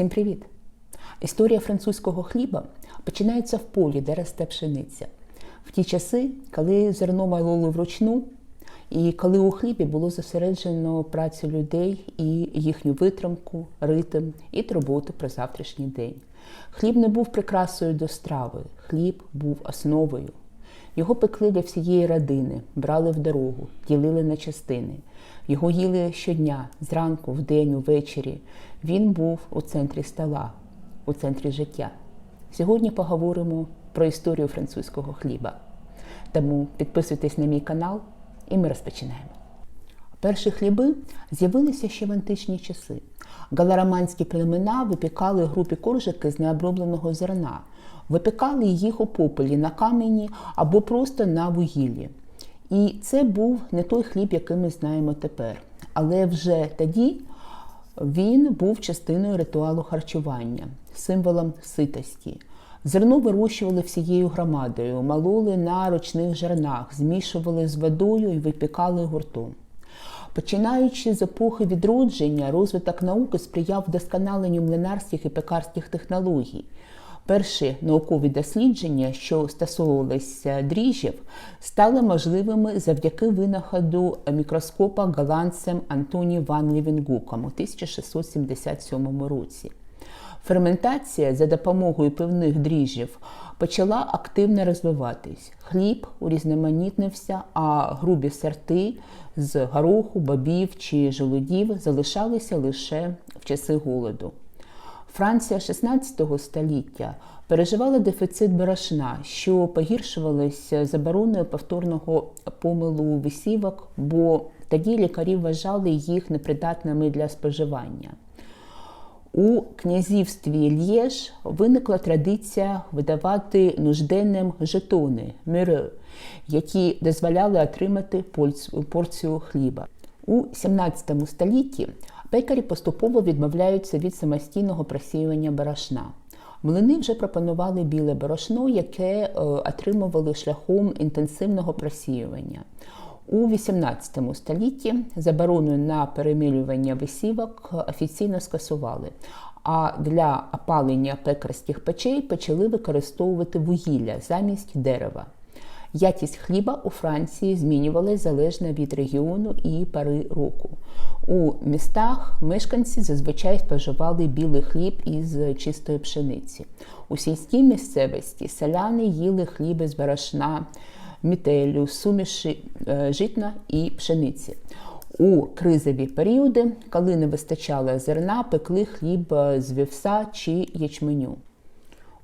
Всім привіт! Історія французького хліба починається в полі, де росте пшениця. В ті часи, коли зерно мололи вручну, і коли у хлібі було зосереджено працю людей і їхню витримку, ритм і турботу про завтрашній день. Хліб не був прикрасою до страви, хліб був основою. Його пекли для всієї родини, брали в дорогу, ділили на частини. Його їли щодня, зранку, вдень, увечері. Він був у центрі стола, у центрі життя. Сьогодні поговоримо про історію французького хліба. Тому підписуйтесь на мій канал, і ми розпочинаємо. Перші хліби з'явилися ще в античні часи. Галараманські племена випікали групі коржики з необробленого зерна, випікали їх у попелі на камені або просто на вугіллі. І це був не той хліб, який ми знаємо тепер. Але вже тоді він був частиною ритуалу харчування, символом ситості. Зерно вирощували всією громадою, малоли на ручних жернах, змішували з водою і випікали гуртом. Починаючи з епохи відродження, розвиток науки сприяв вдосконаленню млинарських і пекарських технологій. Перші наукові дослідження, що стосовувалися дріжджів, стали можливими завдяки винаходу мікроскопа голландцем Антоні Ван Лівінгуком у 1677 році. Ферментація за допомогою пивних дріжджів почала активно розвиватись. Хліб урізноманітнився, а грубі сорти з гороху, бобів чи жолудів залишалися лише в часи голоду. Франція 16 століття переживала дефіцит борошна, що погіршувалося забороною повторного помилу висівок, бо тоді лікарі вважали їх непридатними для споживання. У князівстві Лєж виникла традиція видавати нужденним жетони мире, які дозволяли отримати порцію хліба. У 17 столітті пекарі поступово відмовляються від самостійного просіювання борошна. Млини вже пропонували біле борошно, яке е, отримували шляхом інтенсивного просіювання. У 18 столітті заборону на перемилювання висівок офіційно скасували, а для опалення пекарських печей почали використовувати вугілля замість дерева. Якість хліба у Франції змінювалася залежно від регіону і пари року. У містах мешканці зазвичай споживали білий хліб із чистої пшениці. У сільській місцевості селяни їли хліби з борошна, мітелю, суміші житна і пшениці. У кризові періоди, коли не вистачало зерна, пекли хліб з вівса чи ячменю.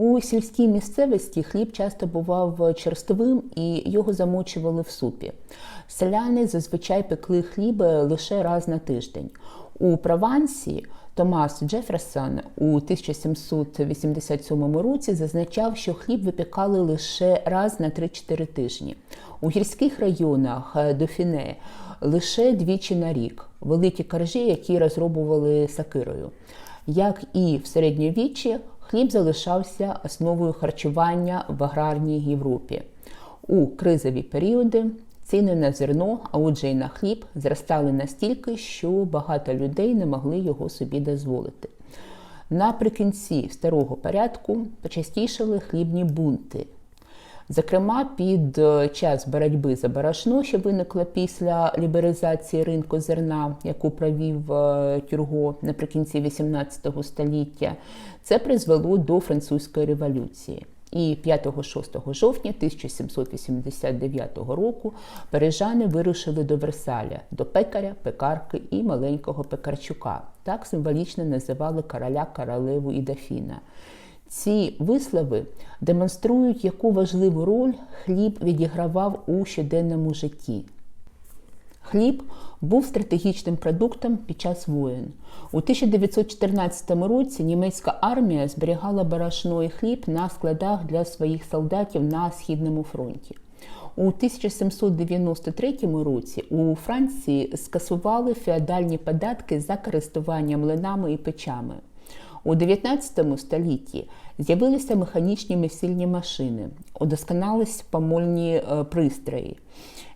У сільській місцевості хліб часто бував черстовим і його замочували в супі. Селяни зазвичай пекли хліб лише раз на тиждень. У Провансі Томас Джеферсон у 1787 році зазначав, що хліб випікали лише раз на 3-4 тижні. У гірських районах Дофіне лише двічі на рік великі коржі, які розробували сакирою. Як і в середньовіччі, хліб залишався основою харчування в аграрній Європі. У кризові періоди ціни на зерно, а отже й на хліб, зростали настільки, що багато людей не могли його собі дозволити. Наприкінці старого порядку почастішали хлібні бунти. Зокрема, під час боротьби за борошно, що виникла після лібералізації ринку зерна, яку провів Тюрго наприкінці XVIII століття, це призвело до французької революції. І 5-6 жовтня 1789 року парижани вирушили до Версаля, до пекаря, пекарки і маленького пекарчука. Так символічно називали короля, королеву і дофіна. Ці вислови демонструють, яку важливу роль хліб відігравав у щоденному житті. Хліб був стратегічним продуктом під час воєн. У 1914 році німецька армія зберігала борошно і хліб на складах для своїх солдатів на Східному фронті. У 1793 році у Франції скасували феодальні податки за користування млинами і печами. У 19 столітті з'явилися механічні мисільні машини, удосконались помольні пристрої.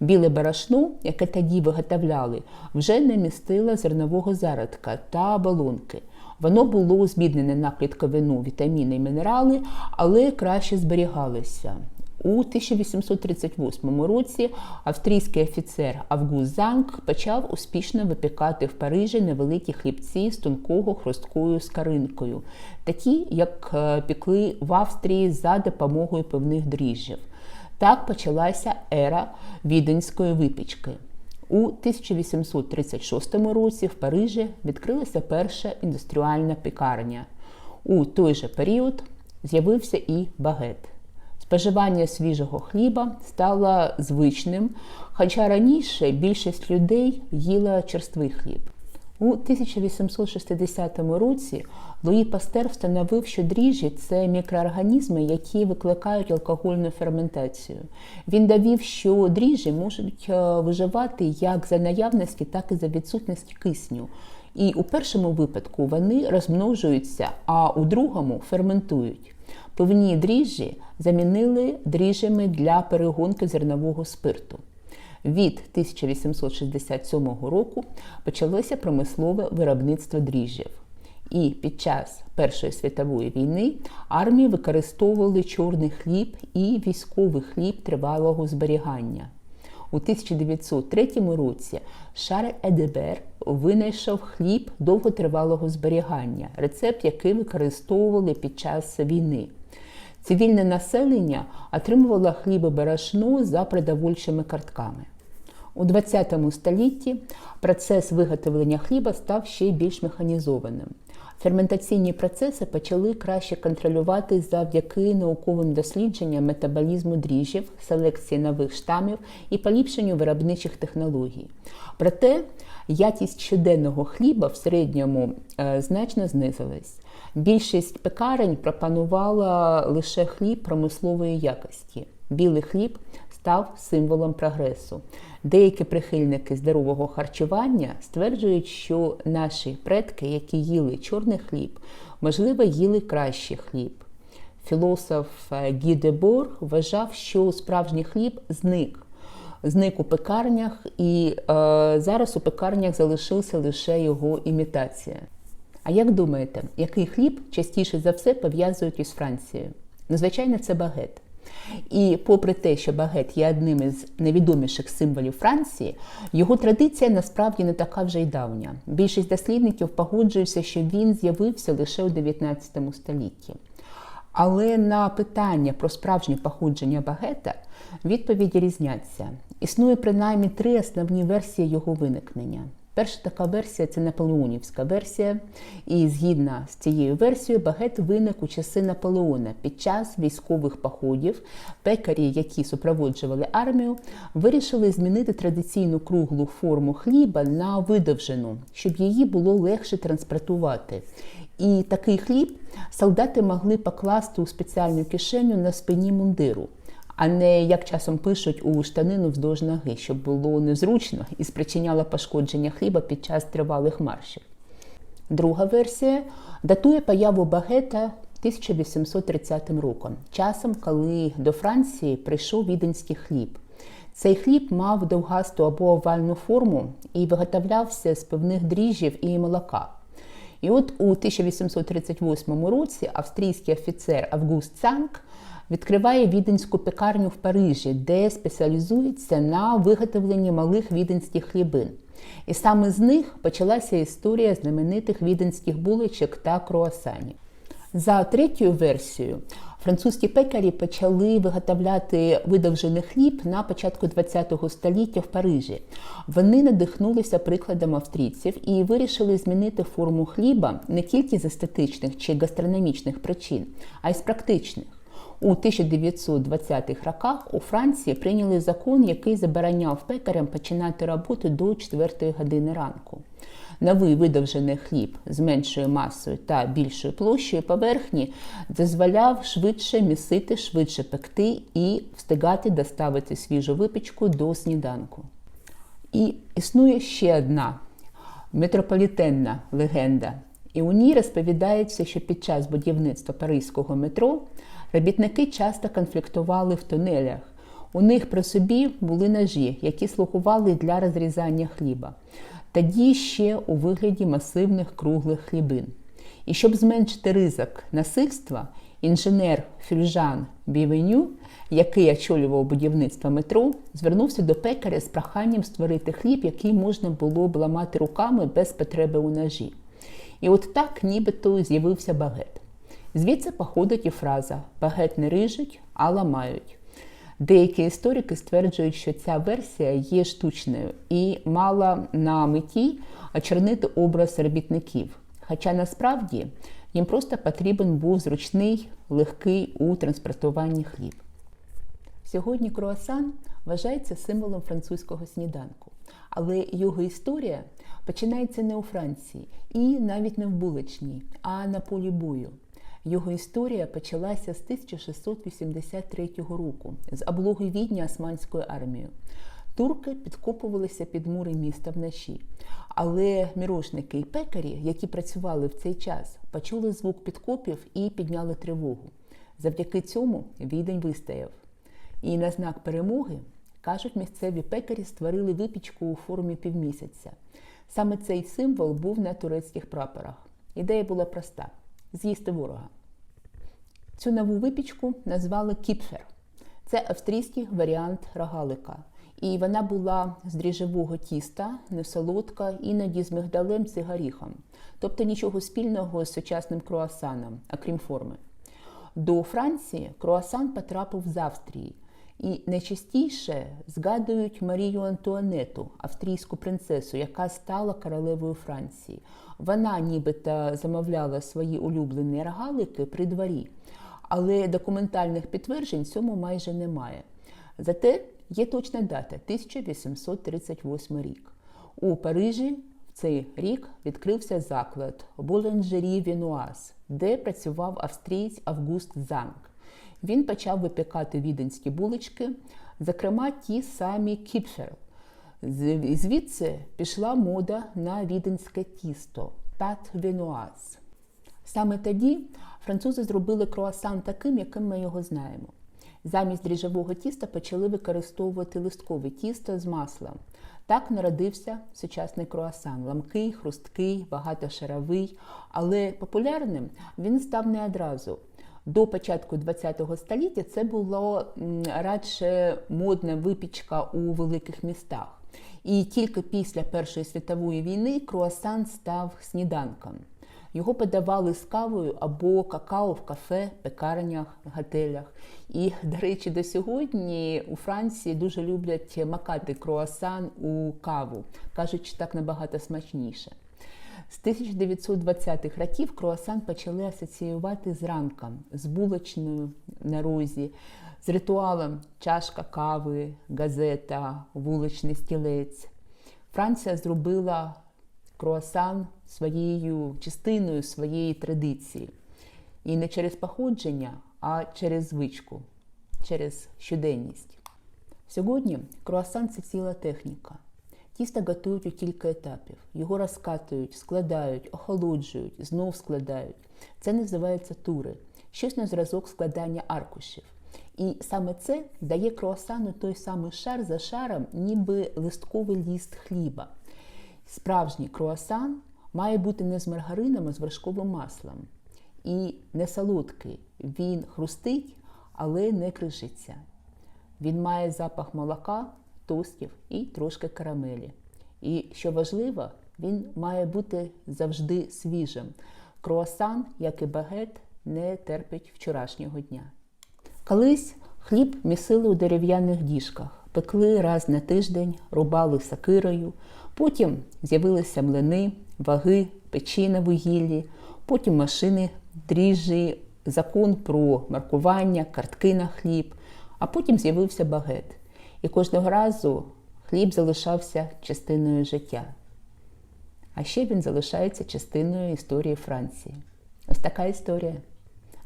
Біле борошно, яке тоді виготовляли, вже не містило зернового зародка та оболонки. Воно було збіднене на клітковину, вітаміни і мінерали, але краще зберігалося. У 1838 році австрійський офіцер Август Занг почав успішно випікати в Парижі невеликі хлібці з тонкого хрусткою скаринкою, такі, як е, пікли в Австрії за допомогою певних дріжджів. Так почалася ера віденської випічки. У 1836 році в Парижі відкрилася перша індустріальна пекарня. У той же період з'явився і багет. Споживання свіжого хліба стало звичним, хоча раніше більшість людей їла черствий хліб. У 1860 році Луї Пастер встановив, що дріжджі – це мікроорганізми, які викликають алкогольну ферментацію. Він довів, що дріжджі можуть е, виживати як за наявності, так і за відсутності кисню. І у першому випадку вони розмножуються, а у другому ферментують. Певні дріжджі замінили дріжджами для перегонки зернового спирту. Від 1867 року почалося промислове виробництво дріжджів. І під час Першої світової війни армії використовували чорний хліб і військовий хліб тривалого зберігання. У 1903 році Шарль Едебер винайшов хліб довготривалого зберігання, рецепт, який використовували під час війни. Цивільне населення отримувало хлібобарашно за продовольчими картками. У ХХ столітті процес виготовлення хліба став ще більш механізованим. Ферментаційні процеси почали краще контролювати завдяки науковим дослідженням метаболізму дріжджів, селекції нових штамів і поліпшенню виробничих технологій. Проте якість щоденного хліба в середньому е, значно знизилась. Більшість пекарень пропонувала лише хліб промислової якості. Білий хліб став символом прогресу. Деякі прихильники здорового харчування стверджують, що наші предки, які їли чорний хліб, можливо, їли кращий хліб. Філософ е, Гі Дебор вважав, що справжній хліб зник. Зник у пекарнях, і е, зараз у пекарнях залишилася лише його імітація. А як думаєте, який хліб частіше за все пов'язують із Францією? Ну, звичайно, це багет. І попри те, що багет є одним із найвідоміших символів Франції, його традиція насправді не така вже й давня. Більшість дослідників погоджуються, що він з'явився лише у 19 столітті. Але на питання про справжнє походження багета відповіді різняться. Існує принаймні три основні версії його виникнення. Перша така версія це наполеонівська версія, і згідно з цією версією, багет виник у часи Наполеона під час військових походів. Пекарі, які супроводжували армію, вирішили змінити традиційну круглу форму хліба на видовжену, щоб її було легше транспортувати. І такий хліб солдати могли покласти у спеціальну кишеню на спині мундиру а не як часом пишуть у штанину вздовж ноги, щоб було незручно і спричиняло пошкодження хліба під час тривалих маршів. Друга версія датує появу багета 1830 роком, часом, коли до Франції прийшов віденський хліб. Цей хліб мав довгасту або овальну форму і виготовлявся з певних дріжджів і молока. І от у 1838 році австрійський офіцер Август Цанк відкриває віденську пекарню в Парижі, де спеціалізується на виготовленні малих віденських хлібин. І саме з них почалася історія знаменитих віденських булочок та круасанів. За третьою версією, французькі пекарі почали виготовляти видовжений хліб на початку ХХ століття в Парижі. Вони надихнулися прикладом австрійців і вирішили змінити форму хліба не тільки з естетичних чи гастрономічних причин, а й з практичних. У 1920-х роках у Франції прийняли закон, який забороняв пекарям починати роботу до 4 години ранку. Новий видовжений хліб з меншою масою та більшою площею поверхні дозволяв швидше місити, швидше пекти і встигати доставити свіжу випічку до сніданку. І існує ще одна метрополітенна легенда. І у ній розповідається, що під час будівництва Паризького метро робітники часто конфліктували в тунелях. У них при собі були ножі, які слугували для розрізання хліба. Тоді ще у вигляді масивних круглих хлібин. І щоб зменшити ризик насильства, інженер Фюльжан Бівеню, який очолював будівництво метро, звернувся до пекаря з проханням створити хліб, який можна було б ламати руками без потреби у ножі. І от так нібито з'явився багет. Звідси походить і фраза багет не рижуть, а ламають. Деякі історики стверджують, що ця версія є штучною і мала на меті очернити образ робітників. Хоча насправді їм просто потрібен був зручний, легкий у транспортуванні хліб. Сьогодні круасан вважається символом французького сніданку, але його історія починається не у Франції і навіть не в булочній, а на полі бою. Його історія почалася з 1683 року з облоги Відня Османською армією. Турки підкопувалися під мури міста вночі. Але мірошники і пекарі, які працювали в цей час, почули звук підкопів і підняли тривогу. Завдяки цьому відень вистояв. І на знак перемоги, кажуть, місцеві пекарі створили випічку у формі півмісяця. Саме цей символ був на турецьких прапорах. Ідея була проста з'їсти ворога. Цю нову випічку назвали кіпфер. Це австрійський варіант рогалика. І вона була з дріжджового тіста, несолодка, іноді з мигдалем чи горіхом. Тобто нічого спільного з сучасним круасаном, окрім форми. До Франції круасан потрапив з Австрії. І найчастіше згадують Марію Антуанету, австрійську принцесу, яка стала королевою Франції. Вона нібито замовляла свої улюблені рогалики при дворі, але документальних підтверджень цьому майже немає. Зате є точна дата 1838 рік. У Парижі в цей рік відкрився заклад Boulanger Вінуаз, де працював австрієць Август Занг. Він почав випікати віденські булочки, зокрема ті самі кіпфер. Звідси пішла мода на віденське тісто пат вінуаз. Саме тоді французи зробили круасан таким, яким ми його знаємо. Замість дріжджового тіста почали використовувати листкове тісто з маслом. Так народився сучасний круасан ламкий, хрусткий, багатошаровий, але популярним він став не одразу. До початку ХХ століття це було радше модна випічка у великих містах. І тільки після Першої світової війни круасан став сніданком. Його подавали з кавою або какао в кафе, пекарнях, готелях. І, до речі, до сьогодні у Франції дуже люблять макати круасан у каву. Кажуть, що так набагато смачніше. З 1920-х років круасан почали асоціювати з ранком, з булочною на розі, з ритуалом чашка кави, газета, вуличний стілець. Франція зробила круасан своєю частиною своєї традиції. І не через походження, а через звичку, через щоденність. Сьогодні круасан це ціла техніка. Тісто готують у кілька етапів. Його розкатують, складають, охолоджують, знов складають. Це називається тури, щось на зразок складання аркушів. І саме це дає круасану той самий шар за шаром, ніби листковий ліст хліба. Справжній круасан має бути не з маргарином, а з вершковим маслом. І не солодкий. Він хрустить, але не кришиться. Він має запах молока, тостів і трошки карамелі. І що важливо, він має бути завжди свіжим. Круасан, як і багет, не терпить вчорашнього дня. Колись хліб місили у дерев'яних діжках, пекли раз на тиждень, рубали сакирою, потім з'явилися млини, ваги, печі на вугіллі, потім машини, дріжджі, закон про маркування, картки на хліб, а потім з'явився багет. І кожного разу хліб залишався частиною життя. А ще він залишається частиною історії Франції. Ось така історія.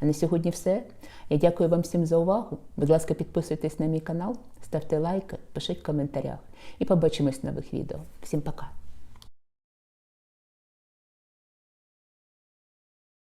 А на сьогодні все. Я дякую вам всім за увагу. Будь ласка, підписуйтесь на мій канал, ставте лайки, пишіть в коментарях. І побачимось в нових відео. Всім пока!